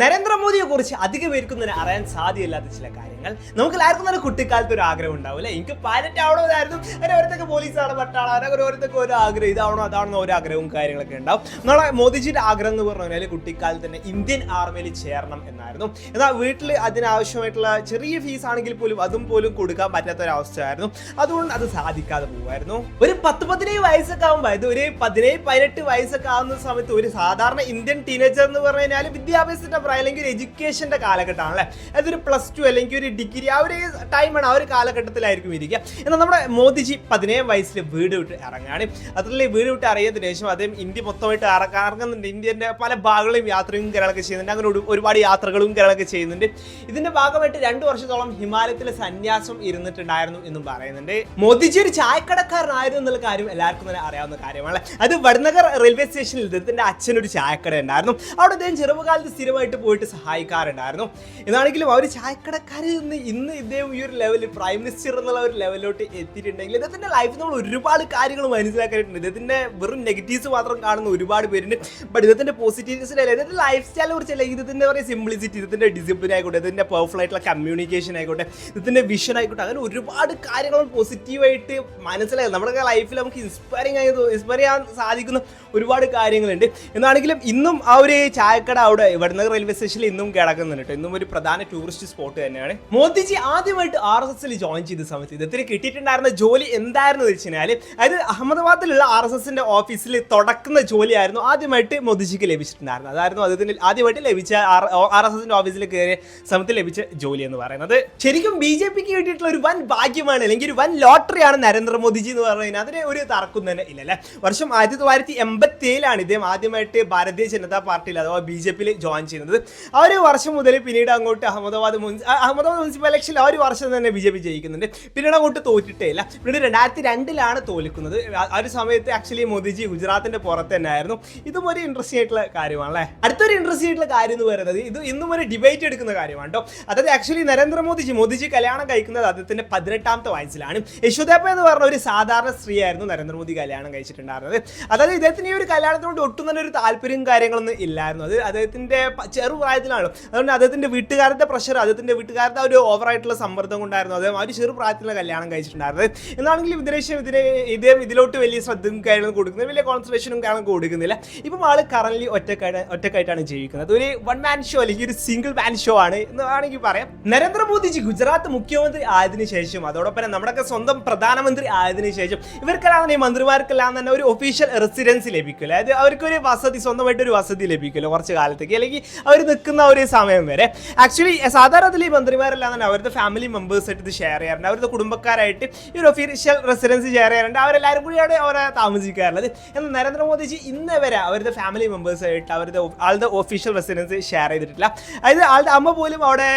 നരേന്ദ്രമോദിയെ കുറിച്ച് അധികം പേർക്കൊന്നും അറിയാൻ സാധ്യമില്ലാത്ത ചില കാര്യങ്ങൾ. നമുക്ക് എല്ലാവർക്കും തന്നെ കുട്ടിക്കാലത്ത് ഒരു ആഗ്രഹം ഉണ്ടാവും അല്ലെ? എനിക്ക് പൈലറ്റ് ആവണമെന്നായിരുന്നു അങ്ങനെ ഓരോരുത്തർക്ക് പോലീസാണ് പട്ടാള അങ്ങനെ ഓരോരുത്തർക്ക് ഓരോ ആഗ്രഹം ഇതാവണോ അതാണോ ഓരോ ആഗ്രഹവും കാര്യങ്ങളൊക്കെ ഉണ്ടാവും. നമ്മളെ മോദിജിയുടെ ആഗ്രഹം എന്ന് പറഞ്ഞു കഴിഞ്ഞാൽ കുട്ടിക്കാലത്ത് തന്നെ ഇന്ത്യൻ ആർമിയിൽ ചേരണം എന്നായിരുന്നു. എന്നാൽ വീട്ടിൽ അതിനാവശ്യമായിട്ടുള്ള ചെറിയ ഫീസ് ആണെങ്കിൽ പോലും അതും പോലും കൊടുക്കാൻ പറ്റാത്ത ഒരു അവസ്ഥയായിരുന്നു അതുകൊണ്ട് അത് സാധിക്കാതെ പോകുമായിരുന്നു ഒരു പത്ത് പതിനേഴ് വയസ്സൊക്കെ ആകുമ്പോൾ അതായത് ഒരു പതിനേഴ് പതിനെട്ട് വയസ്സൊക്കെ ആകുന്ന സമയത്ത് ഒരു സാധാരണ ഇന്ത്യൻ ടീനേജർ എന്ന് പറഞ്ഞു കഴിഞ്ഞാൽ വിദ്യാഭ്യാസത്തിന്റെ പ്രായം അല്ലെങ്കിൽ ഒരു എഡ്യൂക്കേഷന്റെ കാലഘട്ടമാണ് അല്ലേ? അതൊരു പ്ലസ് ടു അല്ലെങ്കിൽ ഒരു ഡിഗ്രി ആ ഒരു ടൈമാണ് ആ ഒരു കാലഘട്ടത്തിലായിരിക്കും ഇരിക്കുക. എന്നാൽ നമ്മുടെ മോദിജി പതിനേഴ് വയസ്സിൽ വീട് വിട്ട് ഇറങ്ങുകയാണ്. അതിൽ വീട് വിട്ട് അറിയതിനു ശേഷം അദ്ദേഹം ഇന്ത്യ മൊത്തമായിട്ട് ഇറങ്ങ- ഇറങ്ങുന്നുണ്ട്. ഇന്ത്യന്റെ പല ഭാഗങ്ങളും യാത്രയും കാര്യങ്ങളൊക്കെ ചെയ്യുന്നുണ്ട്. അങ്ങനെ ഒരു- ഒരുപാട് യാത്രകളും കാര്യങ്ങളൊക്കെ ചെയ്യുന്നുണ്ട്. ഇതിന്റെ ഭാഗമായിട്ട് രണ്ട് വർഷത്തോളം ഹിമാലയത്തിൽ സന്യാസം ഇരുന്നിട്ടുണ്ടായിരുന്നു എന്നും പറയുന്നുണ്ട്. മോദിജി ഒരു ചായക്കടക്കാരനായിരുന്നു എന്നുള്ള കാര്യം എല്ലാവർക്കും തന്നെ അറിയാവുന്ന കാര്യമാണ് അത് വടനഗർ റെയിൽവേ സ്റ്റേഷനിൽ ഇദ്ദേഹത്തിന്റെ അച്ഛനൊരു ചായക്കട ഉണ്ടായിരുന്നു. അവിടെ അദ്ദേഹം ചെറുപ്പകാലത്ത് സ്ഥിരമായിട്ട് പോയിട്ട് സഹായിക്കാറുണ്ടായിരുന്നു. എന്നാണെങ്കിലും ഒരു ചായക്കടക്കാരിൽ നിന്ന് ഇന്ന് ഇദ്ദേഹം ഈ ഒരു ലെവലിൽ പ്രൈം മിനിസ്റ്റർ എന്നുള്ള ഒരു ലെവലിലോട്ട് എത്തിയിട്ടുണ്ടെങ്കിൽ ഇദ്ദേഹത്തിന്റെ ലൈഫിൽ നമ്മൾ ഒരുപാട് കാര്യങ്ങൾ മനസ്സിലാക്കിയിട്ടുണ്ട് ഇദ്ദേഹത്തിന്റെ വെറും നെഗറ്റീവ്സ് മാത്രം കാണുന്ന ഒരുപാട് പേരുണ്ട്. ബട്ട് ഇദ്ദേഹത്തിന്റെ അല്ല ഇദ്ദേഹത്തിന്റെ ലൈഫ് സ്റ്റൈലിനെ കുറിച്ച് അല്ലെങ്കിൽ ഇദ്ദേഹത്തിന്റെ പറയുക സിംപ്ലിസിറ്റി ഇദ്ദേഹത്തിന്റെ ഡിസിപ്ലിൻ ആയിക്കോട്ടെ ഇതിന്റെ പെർഫെക്റ്റ് ആയിട്ടുള്ള കമ്മ്യൂണിക്കേഷൻ ആയിക്കോട്ടെ ഇതിന്റെ വിഷൻ ആയിക്കോട്ടെ അങ്ങനെ ഒരുപാട് കാര്യങ്ങൾ പോസിറ്റീവായിട്ട് മനസ്സിലായത് നമ്മുടെ ലൈഫിൽ നമുക്ക് ഇൻസ്പയറിങ് ആയി ഇൻസ്പയർ ചെയ്യാൻ സാധിക്കുന്ന ഒരുപാട് കാര്യങ്ങളുണ്ട്. എന്നാണെങ്കിലും ഇന്നും ആ ഒരു ചായക്കട അവിടെ ഇവിടുന്ന് റെയിൽവേ സ്റ്റേഷനിൽ ഇന്നും കിടക്കുന്നുണ്ട് കേട്ടോ. ഇന്നും ഒരു പ്രധാന ടൂറിസ്റ്റ് സ്പോട്ട് തന്നെയാണ്. മോദിജി ആദ്യമായിട്ട് ആർ എസ് എസിൽ ജോയിൻ ചെയ്ത സമയത്ത് ഇദ്ദേഹത്തിന് കിട്ടിയിട്ടുണ്ടായിരുന്ന ജോലി എന്തായിരുന്നു വെച്ച് കഴിഞ്ഞാൽ അതായത് അഹമ്മദാബാദിലുള്ള ആർ എസ് എസിന്റെ ഓഫീസിൽ തുടക്കുന്ന ജോലിയായിരുന്നു ആദ്യമായിട്ട് മോദിജിക്ക് ലഭിച്ചിട്ടുണ്ടായിരുന്നത്. അതായിരുന്നു അദ്ദേഹത്തിന് ആദ്യമായിട്ട് ലഭിച്ച ആർ എസ് എസിന്റെ ഓഫീസിൽ കയറിയ സമയത്ത് ലഭിച്ച ജോലി എന്ന് പറയുന്നത്. ശരിക്കും ബി ജെ പിക്ക് കിട്ടിയിട്ടുള്ള ഒരു വൻ ഭാഗ്യമാണ് അല്ലെങ്കിൽ ഒരു വൻ ലോട്ടറിയാണ് നരേന്ദ്രമോദിജി എന്ന് പറയുന്നത് അതിന് ഒരു തർക്കം തന്നെ ഇല്ലല്ലേ വർഷം ആയിരത്തി തൊള്ളായിരത്തി എൺപത്തി ഏഴിലാണ് ഇദ്ദേഹം ആദ്യമായിട്ട് ഭാരതീയ ജനതാ പാർട്ടിയിൽ അഥവാ ബി ജെ പിയിൽ ജോയിൻ ചെയ്യുന്നത്. ആ ഒരു വർഷം മുതൽ പിന്നീട് അങ്ങോട്ട് അഹമ്മദാബാദ് അഹമ്മദാബാദ് മുനിസിപ്പൽ ഇലക്ഷനിൽ ആ ഒരു വർഷം തന്നെ ബി ജെ പി ജയിക്കുന്നുണ്ട് പിന്നീട് അങ്ങോട്ട് തോറ്റിട്ടേ ഇല്ല പിന്നീട് രണ്ടായിരത്തി രണ്ടിലാണ് തോൽക്കുന്നത്. ആ- ഒരു സമയത്ത് ആക്ച്വലി മോദിജി ഗുജറാത്തിന്റെ പുറത്ത് തന്നെ ആയിരുന്നു ഇതും ഒരു ഇൻട്രസ്റ്റിംഗ് ആയിട്ടുള്ള കാര്യമാണല്ലേ? അടുത്തൊരു ഇൻട്രസ്റ്റിംഗ് ആയിട്ടുള്ള കാര്യം എന്ന് പറയുന്നത് ഇത് ഇന്നും ഒരു ഡിബേറ്റ് എടുക്കുന്ന കാര്യമാണ് കേട്ടോ അതായത് ആക്ച്വലി നരേന്ദ്രമോദിജി മോദിജി കല്യാണം കഴിക്കുന്നത് അദ്ദേഹത്തിന്റെ പതിനെട്ടാമത്തെ വയസ്സിലാണ്. യശോദേപ്പ എന്ന് പറഞ്ഞ ഒരു സാധാരണ സ്ത്രീ ആയിരുന്നു നരേന്ദ്രമോദി കല്യാണം കഴിച്ചിട്ടുണ്ടായിരുന്നത്. അതായത് ഇദ്ദേഹത്തിന് ഈ ഒരു കല്യാണത്തിനോട് ഒട്ടും തന്നെ ഒരു താല്പര്യം കാര്യങ്ങളൊന്നും ഇല്ലായിരുന്നു. അത് അദ്ദേഹത്തിന്റെ ചെറുപ്രായത്തിലാണല്ലോ അതുകൊണ്ട് അദ്ദേഹത്തിന്റെ വീട്ടുകാരുടെ പ്രഷർ അദ്ദേഹത്തിന്റെ വീട്ടുകാരുടെ ഒരു ഓവറായിട്ടുള്ള സമ്മർദ്ദം കൊണ്ടായിരുന്നു അദ്ദേഹം ആ ഒരു ചെറു പ്രായത്തിലുള്ള കല്യാണം കഴിച്ചിട്ടുണ്ടായിരുന്നത്. എന്നാണെങ്കിലും ഇതിനേശം ഇതിനെ ഇദ്ദേഹം ഇതിലോട്ട് വലിയ ശ്രദ്ധയും കാര്യങ്ങളും കൊടുക്കുന്നില്ല. വലിയ കോൺസെൻട്രേഷനും കാര്യങ്ങളും കൊടുക്കുന്നില്ല. ഇപ്പം ആൾ കറന്റ് ഒറ്റക്കായിട്ട് ഒറ്റക്കായിട്ടാണ് ജീവിക്കുന്നത്. ഒരു വൺ മാൻ ഷോ അല്ലെങ്കിൽ ഒരു സിംഗിൾ മാൻ ഷോ ആണ് എന്ന് വേണമെങ്കിൽ പറയാം. നരേന്ദ്രമോദിജി ഗുജറാത്ത് മുഖ്യമന്ത്രി ആയതിനു ശേഷം അതോടൊപ്പം തന്നെ നമ്മുടെയൊക്കെ സ്വന്തം പ്രധാനമന്ത്രി ആയതിനു ശേഷം ഇവർക്കെല്ലാം തന്നെ മന്ത്രിമാർക്കെല്ലാം തന്നെ ഒരു ഒഫീഷ്യൽ റെസിഡൻസി ലഭിക്കില്ല. അതായത് അവർക്കൊരു വസതി സ്വന്തമായിട്ട് ഒരു വസതി ലഭിക്കില്ല കുറച്ച് കാലത്തേക്ക്. അല്ലെങ്കിൽ അവർ നിൽക്കുന്ന ഒരു സമയം വരെ. ആക്ച്വലി സാധാരണത്തിൽ ഈ മന്ത്രിമാരെല്ലാം തന്നെ അവരുടെ ഫാമിലി മെമ്പേഴ്സ് ആയിട്ട് ഇത് ഷെയർ ചെയ്യാറുണ്ട്. അവരുടെ കുടുംബക്കാരായിട്ട് ഈ ഒരു ഒഫീഷ്യൽ റെസിഡൻസ് ഷെയർ ചെയ്യാറുണ്ട്. അവരെല്ലാവരും കൂടിയാണ് അവരെ താമസിക്കാറുള്ളത്. എന്നാൽ നരേന്ദ്രമോദിജി ഇന്ന് വരെ അവരുടെ ഫാമിലി മെമ്പേഴ്സ് ആയിട്ട് അവരുടെ ആളുടെ ഒഫീഷ്യൽ റെസിഡൻസ് ഷെയർ ചെയ്തിട്ടില്ല. അതായത് ആളുടെ അമ്മ പോലും അവിടെ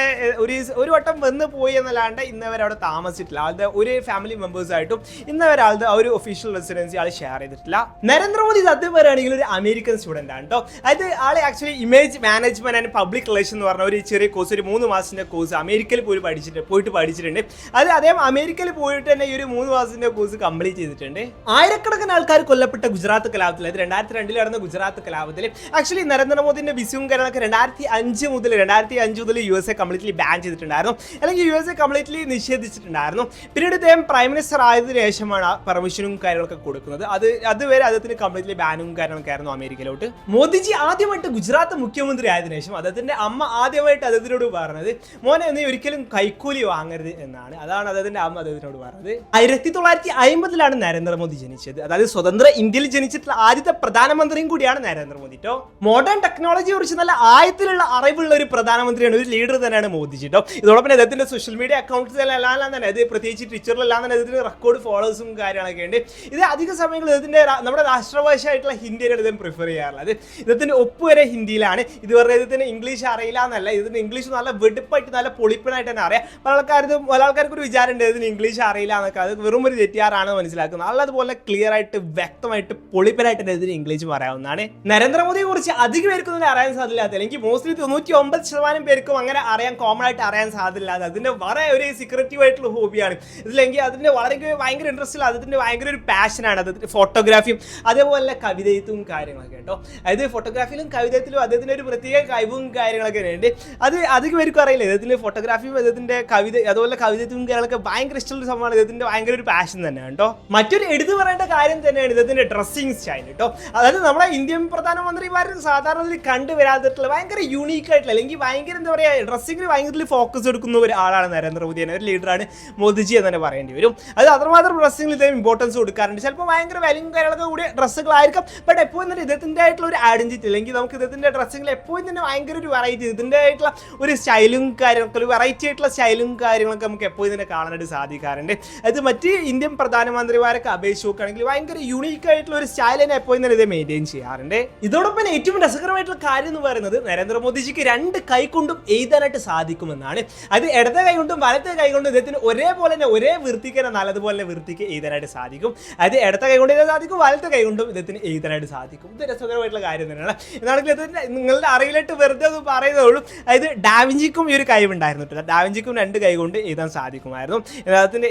ഒരു ഒരു വട്ടം വന്ന് പോയി എന്നല്ലാണ്ട് ഇന്ന് വരെ അവിടെ താമസിച്ചിട്ടില്ല. ആളുടെ ഒരു ഫാമിലി മെമ്പേഴ്സ് ആയിട്ടും ഇന്ന് വരെ ആളുടെ ഒരു ഒഫീഷ്യൽ റെസിഡൻസി ആൾ ഷെയർ ചെയ്തിട്ടില്ല. നരേന്ദ്രമോദി സത്യം പറയുകയാണെങ്കിൽ ഒരു അമേരിക്കൻ സ്റ്റുഡന്റ് ആണ് കേട്ടോ അതായത് ആളെ actually image management and public relation എന്ന് പറഞ്ഞ ഒരു ചെറിയ കോഴ്സ് ഒരു മൂന്ന് മാസത്തിന്റെ കോഴ്സ് അമേരിക്കയിൽ പോയി പഠിച്ചിട്ട് പോയിട്ട് പഠിച്ചിട്ടുണ്ട്. അത് അദ്ദേഹം അമേരിക്കയിൽ പോയിട്ട് തന്നെ ഈ ഒരു മൂന്ന് മാസത്തിന്റെ കോഴ്സ് കംപ്ലീറ്റ് ചെയ്തിട്ടുണ്ട്. ആയിരക്കണക്കിന് ആൾക്കാർ കൊല്ലപ്പെട്ട ഗുജറാത്ത് കലാപത്തിൽ അത് രണ്ടായിരത്തി രണ്ടിൽ നടന്ന ഗുജറാത്ത് കലാപത്തിൽ. ആക്ച്വലി നരേന്ദ്രമോദിന്റെ വിസ്യവും കാര്യങ്ങളൊക്കെ രണ്ടായിരത്തി അഞ്ച് മുതൽ രണ്ടായിരത്തി അഞ്ച് മുതൽ U S A completely ban ചെയ്തിട്ടുണ്ടായിരുന്നു. അല്ലെങ്കിൽ യു എസ് എ കംപ്ലീറ്റ്ലി നിഷേധിച്ചിട്ടുണ്ടായിരുന്നു. പിന്നീട് അദ്ദേഹം പ്രൈം മിനിസ്റ്റർ ആയതിനു ശേഷമാണ് പെർമിഷനും കാര്യങ്ങളൊക്കെ കൊടുക്കുന്നത്. അത് അതുവരെ അദ്ദേഹത്തിന് കംപ്ലീറ്റ്ലി ബാനും കാര്യങ്ങളൊക്കെ ആയിരുന്നു അമേരിക്കയിലോട്ട്. മോദിജി ആദ്യമായിട്ട് ഗുജറാത്ത് മുഖ്യമന്ത്രി ആയതിനു ശേഷം അദ്ദേഹത്തിന്റെ അമ്മ ആദ്യമായിട്ട് അദ്ദേഹത്തിനോട് പറഞ്ഞത് മോനെ നീ ഒരിക്കലും കൈക്കൂലി വാങ്ങരുത് എന്നാണ്. അതാണ് അദ്ദേഹത്തിന്റെ അമ്മ അദ്ദേഹത്തിനോട് പറഞ്ഞത്. ആയിരത്തി തൊള്ളായിരത്തി അമ്പതിലാണ് നരേന്ദ്രമോദി ജനിച്ചത്. അതായത് സ്വതന്ത്ര ഇന്ത്യയിൽ ജനിച്ചിട്ടുള്ള ആദ്യത്തെ പ്രധാനമന്ത്രിയും കൂടിയാണ് നരേന്ദ്രമോദി കേട്ടോ മോഡേൺ ടെക്നോളജിയെ കുറിച്ച് നല്ല ആയത്തിലുള്ള അറിവുള്ള ഒരു പ്രധാനമന്ത്രിയാണ് ഒരു ലീഡർ തന്നെയാണ് മോദിജി കേട്ടോ ഇതോടൊപ്പം അദ്ദേഹത്തിന്റെ സോഷ്യൽ മീഡിയ അക്കൗണ്ട്സ് എല്ലാം തന്നെ അത് പ്രത്യേകിച്ച് ട്വിറ്ററിലെല്ലാം തന്നെ ഇതിന് റെക്കോർഡ് ഫോളോവേഴ്സും കാര്യങ്ങളൊക്കെ ഉണ്ട്. ഇത് അധിക സമയങ്ങളിൽ ഇതിന്റെ നമ്മുടെ രാഷ്ട്രഭാഷ ആയിട്ടുള്ള ഹിന്ദിയാണ് ഇദ്ദേഹം പ്രിഫർ ചെയ്യാറുള്ളത്. ഇദ്ദേഹത്തിന്റെ ഒപ്പ് വരെ ഹിന്ദിയിലാണ്. ഇത് ഇദ്ദേഹത്തിന് ഇംഗ്ലീഷ് അറിയില്ല എന്നല്ല ഇതിന് ഇംഗ്ലീഷ് നല്ല വെടുപ്പായിട്ട് നല്ല പൊളിപ്പനായിട്ട് തന്നെ അറിയാം. പല ആൾക്കാർ പല ആൾക്കാർക്ക് ഒരു വിചാരമുണ്ട് ഇതിന് ഇംഗ്ലീഷ് അറിയില്ല എന്നൊക്കെ അത് വെറും ഒരു തെറ്റിയാറാണ് മനസ്സിലാക്കുന്നത് നല്ലതുപോലെ ക്ലിയർ ആയിട്ട് വ്യക്തമായിട്ട് പൊളിപ്പനായിട്ട് തന്നെ ഇതിന് ഇംഗ്ലീഷ് പറയാവുന്നതാണ്. നരേന്ദ്രമോദിയെ കുറിച്ച് അധികം പേർക്കൊന്നും അറിയാൻ സാധ്യമില്ലാത്ത എനിക്ക് മോസ്റ്റ്ലി തൊണ്ണൂറ്റി ഒമ്പത് ശതമാനം പേർക്കും അങ്ങനെ അറിയാൻ കോമൺ ആയിട്ട് അറിയാൻ സാധ്യതയില്ലാതെ അതിന്റെ വളരെ ഒരു സീക്രട്ടീവ് ആയിട്ടുള്ള ഹോബിയാണ് ഇതിലെങ്കിൽ അതിന്റെ വളരെ ഭയങ്കര ഇൻട്രസ്റ്റ് ഇല്ല അതിന്റെ ഭയങ്കര ഒരു പാഷനാണ് അതിന്റെ ഫോട്ടോഗ്രാഫിയും അതേപോലെ കവിതയത്തും കാര്യങ്ങളൊക്കെ കേട്ടോ. അതായത് ഫോട്ടോഗ്രാഫിയിലും കവിതയത്തിലും അദ്ദേഹത്തിന് ഒരു പ്രത്യേക കഴിവും കാര്യങ്ങളൊക്കെ ഉണ്ട്. അത് അധികം പേർക്കും അറിയില്ല? ഇദ്ദേഹത്തിന്റെ ഫോട്ടോഗ്രാഫിയും ഇദ്ദേഹത്തിന്റെ കവിത അതുപോലെ കവിതയും കാര്യങ്ങളൊക്കെ ഭയങ്കര ഇഷ്ടമുള്ള സംഭവമാണ്. ഇദ്ദേഹത്തിന്റെ ഭയങ്കര ഒരു പാഷൻ തന്നെയാണ് കേട്ടോ. മറ്റൊരു എടുത്തു പറയേണ്ട കാര്യം തന്നെയാണ് ഇദ്ദേഹത്തിന്റെ ഡ്രസ്സിങ് സ്റ്റൈൽ കേട്ടോ. അതായത് നമ്മുടെ ഇന്ത്യൻ പ്രധാനമന്ത്രിമാരും സാധാരണ കണ്ടുവരാതിട്ടുള്ള ഭയങ്കര യൂണീക്ക് ആയിട്ടുള്ള അല്ലെങ്കിൽ ഭയങ്കര എന്താ പറയുക ഡ്രസ്സിങ്ങിൽ ഭയങ്കര ഫോക്കസ് എടുക്കുന്ന ഒരു ആളാണ് നരേന്ദ്രമോദി തന്നെ. ഒരു ലീഡറാണ് മോദിജി എന്ന് തന്നെ പറയേണ്ടി വരും. അത് അത്രമാത്രം ഡ്രസ്സിങ്ങിൽ ഇദ്ദേഹം ഇമ്പോർട്ടൻസ് കൊടുക്കാറുണ്ട്. ചിലപ്പോൾ ഭയങ്കര വിലയും കാര്യങ്ങളൊക്കെ കൂടിയ ഡ്രസ്സുകളായിരിക്കും ബട്ട് എപ്പോഴും തന്നെ ഇദ്ദേഹത്തിന്റെ ആയിട്ടുള്ള ഒരു ഐഡന്റിറ്റി അല്ലെങ്കിൽ നമുക്ക് ഇദ്ദേഹത്തിന്റെ ഡ്രസ്സിങ്ങിൽ എപ്പോഴും തന്നെ ഭയങ്കര ഒരു വെറൈറ്റി ഇതിന്റെ ആയിട്ടുള്ള ഒരു സ്റ്റൈലും കാര്യങ്ങളൊക്കെ ഒരു വെറൈറ്റി ആയിട്ടുള്ള സ്റ്റൈലും കാര്യങ്ങളൊക്കെ നമുക്ക് എപ്പോഴും ഇതിനെ കാണാനായിട്ട് സാധിക്കാറുണ്ട്. അത് മറ്റ് ഇന്ത്യൻ പ്രധാനമന്ത്രിമാരൊക്കെ അപേക്ഷിച്ച് നോക്കുകയാണെങ്കിൽ ഭയങ്കര യൂണീക്ക് ആയിട്ടുള്ള ഒരു സ്റ്റൈൽ തന്നെ എപ്പോഴും തന്നെ ഇത് മെയിന്റെയിൻ ചെയ്യാറുണ്ട്. ഇതോടൊപ്പം ഏറ്റവും രസകരമായിട്ടുള്ള കാര്യം എന്ന് പറയുന്നത് നരേന്ദ്രമോദിജിക്ക് രണ്ട് കൈകൊണ്ടും എഴുതാനായിട്ട് സാധിക്കുമെന്നാണ്. അത് ഇടത്തെ കൈ കൊണ്ടും വലത്തെ കൈ കൊണ്ടും ഇദ്ദേഹത്തിന് ഒരേപോലെ തന്നെ ഒരേ വൃത്തിക്ക് തന്നെ നല്ലതുപോലെ വൃത്തിക്ക് എഴുതാനായിട്ട് സാധിക്കും. അത് ഇടത്തെ കൈ കൊണ്ട് എഴുതാൻ സാധിക്കും വലത്തെ കൈ കൊണ്ടും ഇദ്ദേഹത്തിന് എഴുതാനായിട്ട് സാധിക്കും. ഇത് രസകരമായിട്ടുള്ള കാര്യം തന്നെയാണ്. എന്നാണെങ്കിൽ നിങ്ങളുടെ നിങ്ങളുടെ അറിയിലിട്ട് വെറുതെ ഒന്ന് പറയുന്നേ ഉള്ളൂ. അതായത് ഡാവിഞ്ചിക്കും ഈ ഒരു കഴിവുണ്ടായിരുന്നു കേട്ടോ ഡാവിഞ്ചിക്കും രണ്ട് കൈ കൊണ്ട് എഴുതാൻ സാധിക്കുമായിരുന്നു.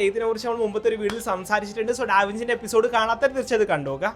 എഴുതിനെ കുറിച്ച് നമ്മൾ മുമ്പത്തെ ഒരു വീട്ടിൽ സംസാരിച്ചിട്ടുണ്ട്. സോ ഡാവിഞ്ചിന്റെ എപ്പിസോഡ് കാണാത്ത തീർച്ചയായിട്ടും കണ്ടുപോകുക